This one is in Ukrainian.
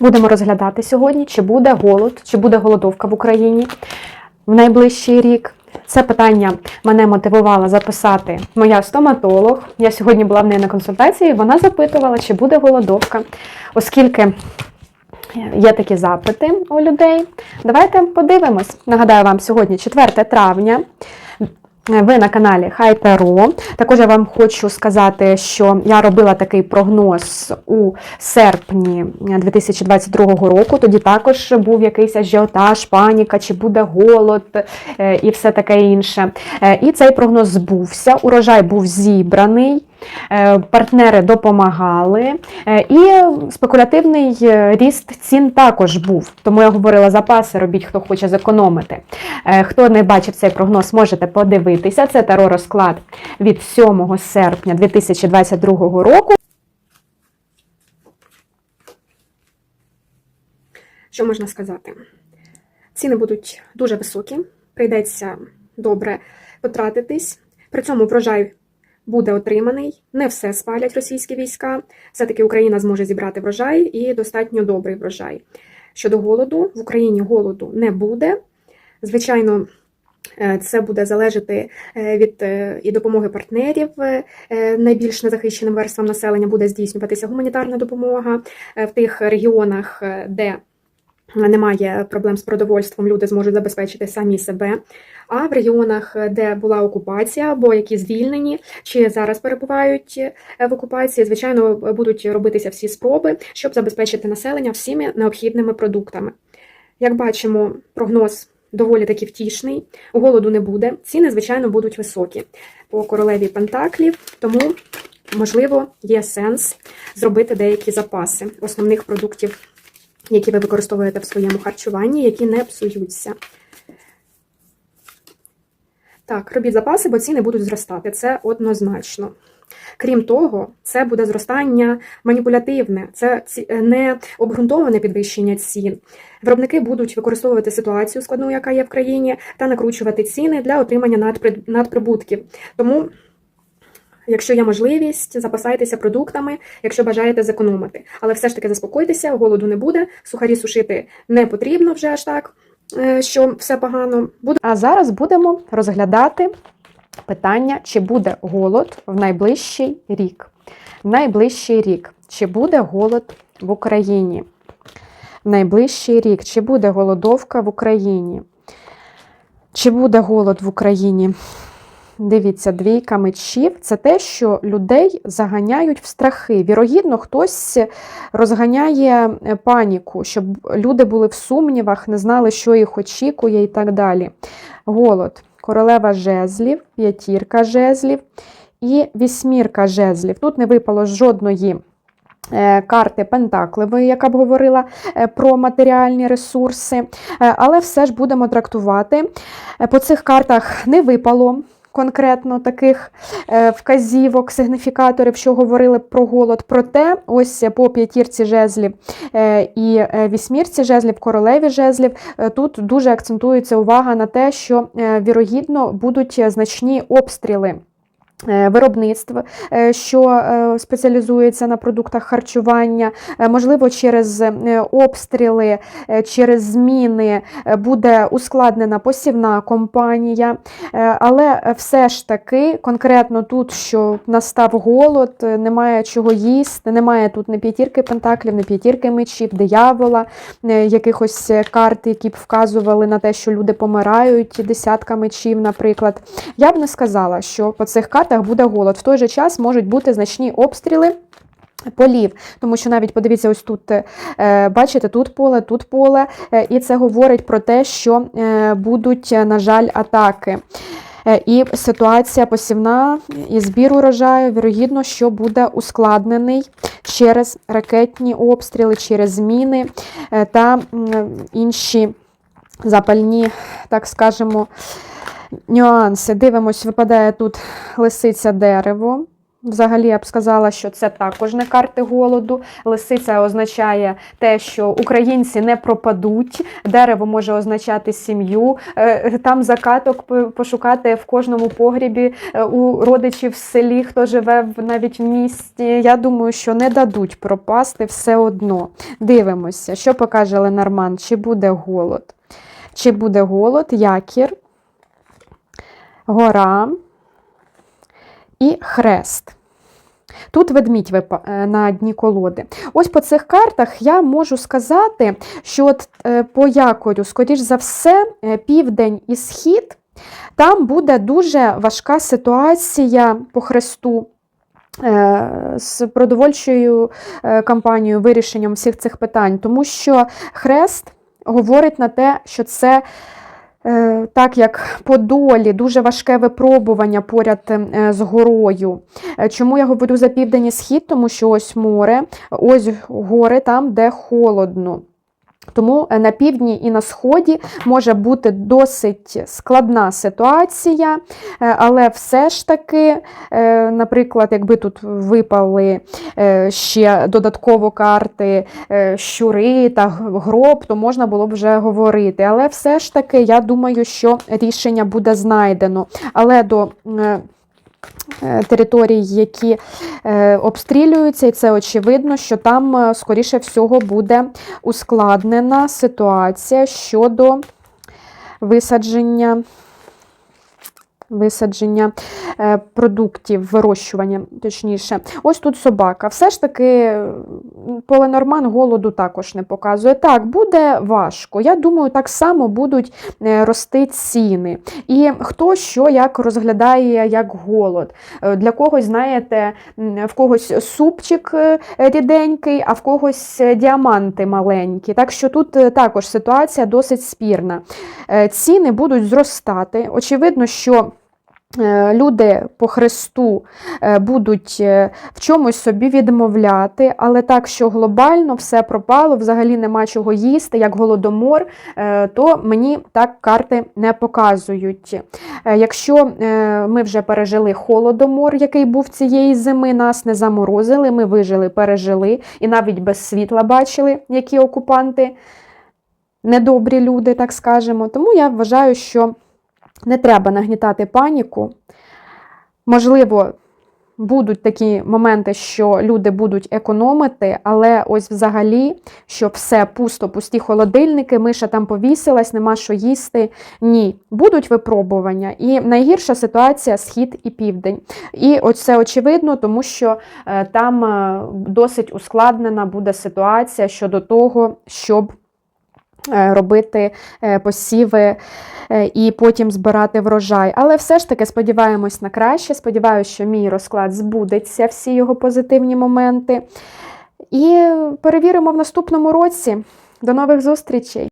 Будемо розглядати сьогодні, чи буде голод, чи буде голодовка в Україні в найближчий рік. Це питання мене мотивувала записати моя стоматолог. Я сьогодні була в неї на консультації. Вона запитувала, чи буде голодовка, оскільки є такі запити у людей. Давайте подивимось. Нагадаю вам, сьогодні 4 травня. Ви на каналі Хайперо. Також я вам хочу сказати, що я робила такий прогноз у серпні 2022 року. Тоді також був якийсь ажіотаж, паніка, чи буде голод е, і все таке інше. Е, І цей прогноз збувся. Урожай був зібраний. Е, Партнери допомагали, е, і спекулятивний е, ріст цін також був. Тому я говорила, запаси робіть, хто хоче зекономити. Хто не бачив цей прогноз, можете подивитися. Це таро розклад від 7 серпня 2022 року. Що можна сказати? Ціни будуть дуже високі, прийдеться добре потратитись. При цьому врожай буде отриманий. Не все спалять російські війська. Все-таки Україна зможе зібрати врожай і достатньо добрий врожай. Щодо голоду, в Україні голоду не буде. Звичайно, е, це буде залежати е, від е, і допомоги партнерів. Найбільш незахищеним верствам населення буде здійснюватися гуманітарна допомога в тих регіонах, де немає проблем з продовольством, люди зможуть забезпечити самі себе. А в регіонах, де була окупація, або які звільнені, чи зараз перебувають е, в окупації, звичайно, будуть робитися всі спроби, щоб забезпечити населення всіми необхідними продуктами. Як бачимо, прогноз доволі таки втішний, голоду не буде, ціни, звичайно, будуть високі по королеві Пентаклів, тому, можливо, є сенс зробити деякі запаси основних продуктів які ви використовуєте в своєму харчуванні, які не псуються. Так, робіть запаси, бо ціни будуть зростати. Це однозначно. Крім того, це буде зростання маніпулятивне, це не обґрунтоване підвищення цін. Виробники будуть використовувати ситуацію складну, яка є в країні, та накручувати ціни для отримання надприбутків. Тому Якщо є можливість, запасайтеся продуктами, якщо бажаєте зекономити. Але все ж таки заспокойтеся, голоду не буде, сухарі сушити не потрібно вже аж так, е, що все погано. Буде. А зараз будемо розглядати питання, чи буде голод в найближчий рік. Найближчий рік, чи буде голод в Україні? Найближчий рік, чи буде голодовка в Україні? Чи буде голод в Україні? Дивіться, двійка мечів це те, що людей заганяють в страхи. Вірогідно, хтось розганяє е, паніку, щоб люди були в сумнівах, не знали, що їх очікує, і так далі. Голод, королева жезлів, п'ятірка жезлів і вісьмірка жезлів. Тут не випало жодної. е, Карти Пентакливої, яка б говорила е, про матеріальні ресурси, але все ж будемо трактувати. По цих картах не випало конкретно таких е, вказівок, сигніфікаторів, що говорили про голод. Проте, ось по п'ятірці жезлів е, і е, вісьмірці жезлів, королеві жезлів, тут дуже акцентується увага на те, що вірогідно будуть значні обстріли. Е, Виробництв, е, що е, спеціалізується на продуктах харчування, можливо, через обстріли, через зміни буде ускладнена посівна компанія. Але все ж таки, конкретно тут, що настав голод, немає чого їсти, немає тут ні п'ятірки пентаклів, ні п'ятірки мечів, диявола, якихось карт, які б вказували на те, що люди помирають, десятка мечів, наприклад. Я б не сказала, що по цих картах буде голод. В той же час можуть бути значні обстріли. Полів, тому що навіть подивіться, ось тут е, бачите, тут поле, тут поле, е, і це говорить про те, що е, будуть, на жаль, атаки. І ситуація посівна і збір урожаю, вірогідно, що буде ускладнений через ракетні обстріли, через зміни та інші запальні, так скажемо, нюанси. Дивимось, випадає тут лисиця дерево. Взагалі, я б сказала, що це також не карти голоду. Лисиця означає те, що українці не пропадуть. Дерево може означати сім'ю. Е, Там закаток пошукати в кожному погрібі е, у родичів в селі, хто живе навіть в місті. Я думаю, що не дадуть пропасти все одно. Дивимося, що покаже Ленорман, чи буде голод. Чи буде голод, якір, гора і хрест. Тут ведмідь е, на дні колоди. Ось по цих картах я можу сказати, що от е, по якорю, скоріш за все, е, південь і схід, там буде дуже важка ситуація по хресту. З продовольчою кампанією, вирішенням всіх цих питань, тому що хрест говорить на те, що це так як по долі дуже важке випробування поряд е, з горою. Е, Чому я говорю за південь і схід? Тому що ось море, ось гори там, де холодно. Тому е, на півдні і на сході може бути досить складна ситуація, е, але все ж таки, е, наприклад, якби тут випали ще додатково карти щури та гроб, то можна було б вже говорити. Але все ж таки, я думаю, що рішення буде знайдено. Але до територій, які е, обстрілюються, і це очевидно, що там, е, скоріше всього, буде ускладнена ситуація щодо висадження. Висадження е, продуктів, вирощування, точніше. Ось тут собака. Все ж таки, поленорман голоду також не показує. Так, буде важко. Я думаю, так само будуть е, рости ціни. І хто що як розглядає як голод. Е, Для когось, знаєте, в когось супчик ріденький, а в когось діаманти маленькі. Так що тут також ситуація досить спірна. Ціни будуть зростати. Очевидно, що люди по Христу е, будуть е, в чомусь собі відмовляти, але так, що глобально все пропало, взагалі нема чого їсти, як голодомор, е, то мені так карти не показують. Е, Якщо е, ми вже пережили холодомор, який був цієї зими, нас не заморозили, ми вижили, пережили і навіть без світла бачили, які окупанти недобрі люди, так скажемо. Тому я вважаю, що не треба нагнітати паніку. Можливо, будуть такі моменти, що люди будуть економити, але ось взагалі, що все пусто, пусті холодильники, миша там повісилась, нема що їсти. Ні, будуть випробування. І найгірша ситуація схід і південь. І ось це очевидно, тому що е, там е, досить ускладнена буде ситуація щодо того, щоб робити е, посіви е, і потім збирати врожай. Але все ж таки сподіваємось на краще. Сподіваюся, що мій розклад збудеться, всі його позитивні моменти. І перевіримо в наступному році. До нових зустрічей!